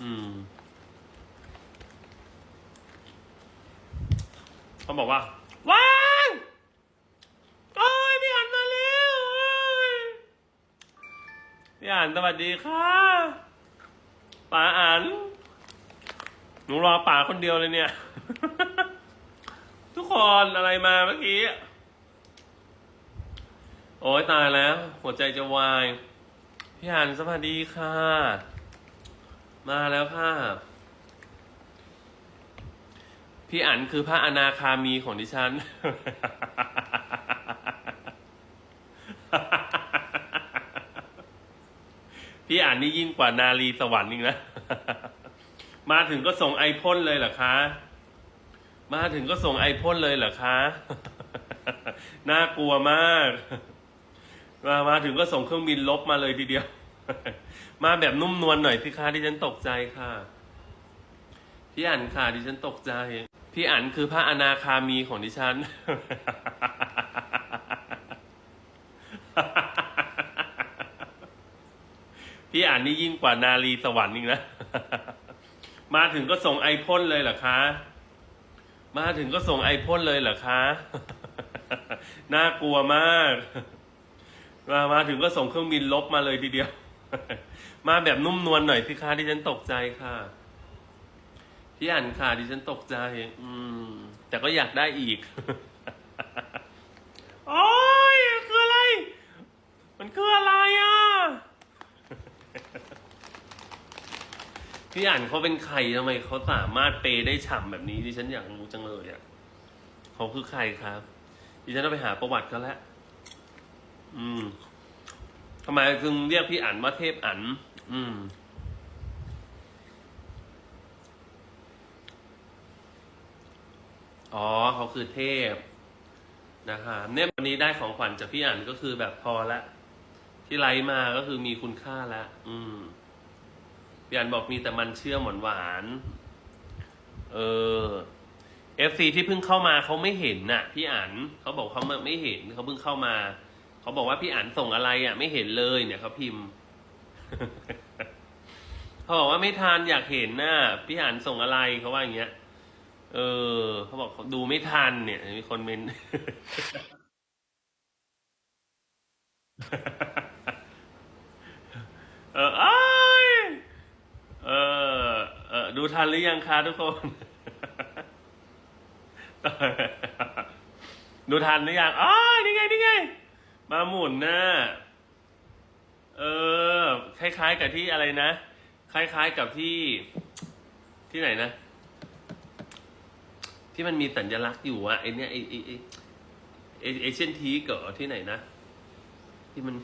อืมเขาบอกว่าว้างโอ้ยพี่อันมาแล้วโอ้ยพี่อันสวัสดีค่ะป๋าอันหนูรอป๋าคนเดียวเลยเนี่ย ทุกคนอะไรมาเมื่อกี้โอ้ยตายแล้ว หัวใจจะวาย พี่อันสวัสดีค่ะ มาแล้วค่ะ พี่อันคือพระอนาคามีของดิฉัน พี่อันนี่ยิ่งกว่านาลีสวรรค์อีกนะ มาถึงก็ส่งไอพ่นเลยเหรอคะ มาถึงก็ส่งไอพ่นเลยเหรอคะ น่ากลัวมาก มามาถึงก็ส่งเครื่องบินลบมาเลยทีเดียว มาแบบนุ่มนวลหน่อยสิคะดิฉันตกใจค่ะ พี่อั๋นค่ะดิฉันตกใจ พี่อั๋นคือพระอนาคามีของดิฉัน พี่อั๋นนี่ยิ่งกว่านาลีสวรรค์อีกนะ มาถึงก็ส่งไอพ่นเลยเหรอคะ มาถึงก็ส่งไอพ่นเลยเหรอคะ น่ากลัวมาก มามาถึงก็ส่งเครื่องบินลบมาเลยทีเดียว มาแบบนุ่มนวลหน่อยสิคะดิฉันตกใจค่ะ พี่อันค่ะดิฉันตกใจ อืม แต่ก็อยากได้อีก โอ้ยคืออะไร มันคืออะไรอะ พี่อันเขาเป็นใครทำไมเขาสามารถเปย์ได้ฉ่ำแบบนี้ดิฉันอยากรู้จังเลยอะเขาคือใครครับดิฉันต้องไปหาประวัติเขาแล้ว ทำไมถึงเรียกพี่อั๋นว่าเทพอั๋นอืม อ๋อเขาคือเทพนะคะเนี่ยวันนี้ได้ของขวัญจากพี่อั๋นก็คือแบบพอละ ที่ไลฟ์มาก็คือมีคุณค่าละอืมพี่อั๋นบอกมีแต่มันเชื่อมหวานหวานเออเอฟซีที่เพิ่งเข้ามาเขาไม่เห็นน่ะ พี่อันเขาบอกเขาไม่เห็นเขาเพิ่งเข้ามา เขาบอกว่าพี่อันส่งอะไรอะ ไม่เห็นเลยเนี่ยเขาพิมพ์เขาบอกว่าไม่ทานอยากเห็นน่ะพี่อันส่งอะไรเขาว่าอย่างเงี้ย เออเขาบอกเขาดูไม่ทันเนี่ยมีคนเมนเออเอ้ยเออเออดูทันหรือยังคะทุกคน ดูทันหรือยังอ๋อนี่ไงนี่ไง มาหมุนนะเออ คล้าย ๆ กับที่อะไรนะ คล้าย ๆ กับที่ที่ไหนนะ ที่มันมีสัญลักษณ์อยู่อะไอเนี้ยไอไอไอไอเอเชียนทีเก๋อที่ไหนนะ ที่มัน